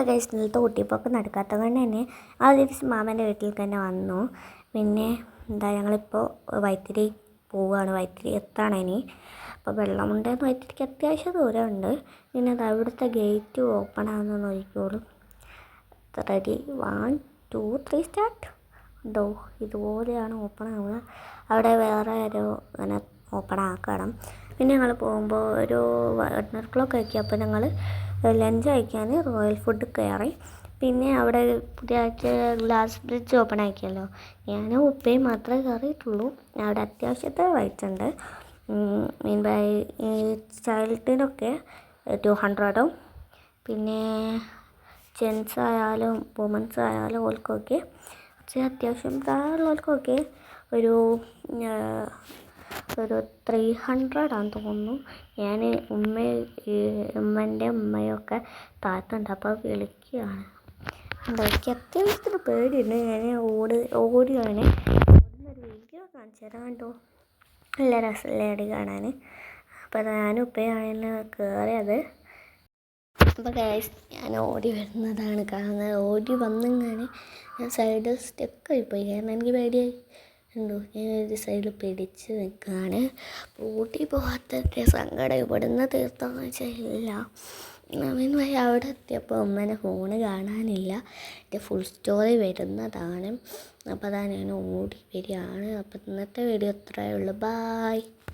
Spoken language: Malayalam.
ഇന്നലത്തെ ഊട്ടിപ്പോക്ക് നടക്കാത്തത് കൊണ്ട് തന്നെ ആ ഒരു ദിവസം മാമന്റെ വീട്ടിൽ തന്നെ വന്നു. പിന്നെ എന്താ ഞങ്ങളിപ്പോൾ വൈത്തിരി പോവുകയാണ്. വൈത്തിരി എത്താണ് ഇനി? അപ്പോൾ വെള്ളമുണ്ടെന്ന് വൈത്തിരിക്ക് അത്യാവശ്യം ദൂരമുണ്ട്. പിന്നെ അത് അവിടുത്തെ ഗേറ്റ് ഓപ്പൺ ആകുന്ന നോക്കിക്കോളും. Ready one two three start ഉണ്ടോ ഇതുപോലെയാണ് ഓപ്പൺ ആവുക. അവിടെ വേറെ ഒരു ഇങ്ങനെ ഓപ്പൺ ആക്കണം. പിന്നെ ഞങ്ങൾ പോകുമ്പോൾ ഒരു വൺ ക്ലോക്ക് ആക്കി അപ്പോൾ ഞങ്ങൾ ലഞ്ച് കഴിക്കാൻ റോയൽ ഫുഡ് കയറി പിന്നെ അവിടെ പുതിയതായിട്ട് ഗ്ലാസ് ബ്രിഡ്ജ് ഓപ്പൺ ആക്കിയല്ലോ. ഞാനും ഉപ്പയും മാത്രമേ കയറിയിട്ടുള്ളൂ അവിടെ അത്യാവശ്യത്തെ റേറ്റ് ഉണ്ട്. മീൻ ബൈ ചൈൽഡിനൊക്കെ ടു ഹൺഡ്രഡും പിന്നെ ജെൻസ് ആയാലും വുമൻസ് ആയാലും ഓൽക്കൊക്കെ പക്ഷേ അത്യാവശ്യം പ്രായമുള്ളവർക്കൊക്കെ ഒരു ഒരു ത്രീ ഹൺഡ്രഡ് ആണെന്ന് തോന്നുന്നു. ഞാൻ ഉമ്മ ഉമ്മന്റെ ഉമ്മയൊക്കെ താഴത്തുണ്ട് അപ്പോൾ വിളിക്കുകയാണ്. എന്താ എനിക്ക് അത്യാവശ്യത്തിന് പേടിയുണ്ട്. ഞാൻ ഓട് ഓടിയാണ് ഓടുന്നൊരു വീഡിയോ കാണിച്ചു തരാം കണ്ടോ. നല്ല രസമല്ലേ കാണാൻ. അപ്പോൾ ഞാനും ഉപ്പയാണ് കയറിയത് അപ്പോൾ ഗൈസ് ഞാൻ ഓടി വരുന്നതാണ് കാണുന്നത്. ഓടി വന്നിങ്ങനെ ഞാൻ സൈഡ് സ്റ്റെക്കായി പോയി കാരണം എനിക്ക് പേടിയായി. ഞാൻ ഒരു സൈഡിൽ പിടിച്ച് നിൽക്കുകയാണ് ഊട്ടി പോകാത്തതിന്റെ സങ്കടം ഇവിടുന്ന് തീർത്തോന്ന് വെച്ചാൽ ഇല്ല വഴി അവിടെ എത്തിയപ്പോൾ അമ്മേനെ ഫോണ് കാണാനില്ല. എന്റെ ഫുൾ സ്റ്റോറി വരുന്നതാണ്. അപ്പോൾ അതാ ഞാൻ ഓടി വരികയാണ്. അപ്പം ഇന്നത്തെ വീഡിയോ ഇത്രയേ ഉള്ളൂ. ബായ്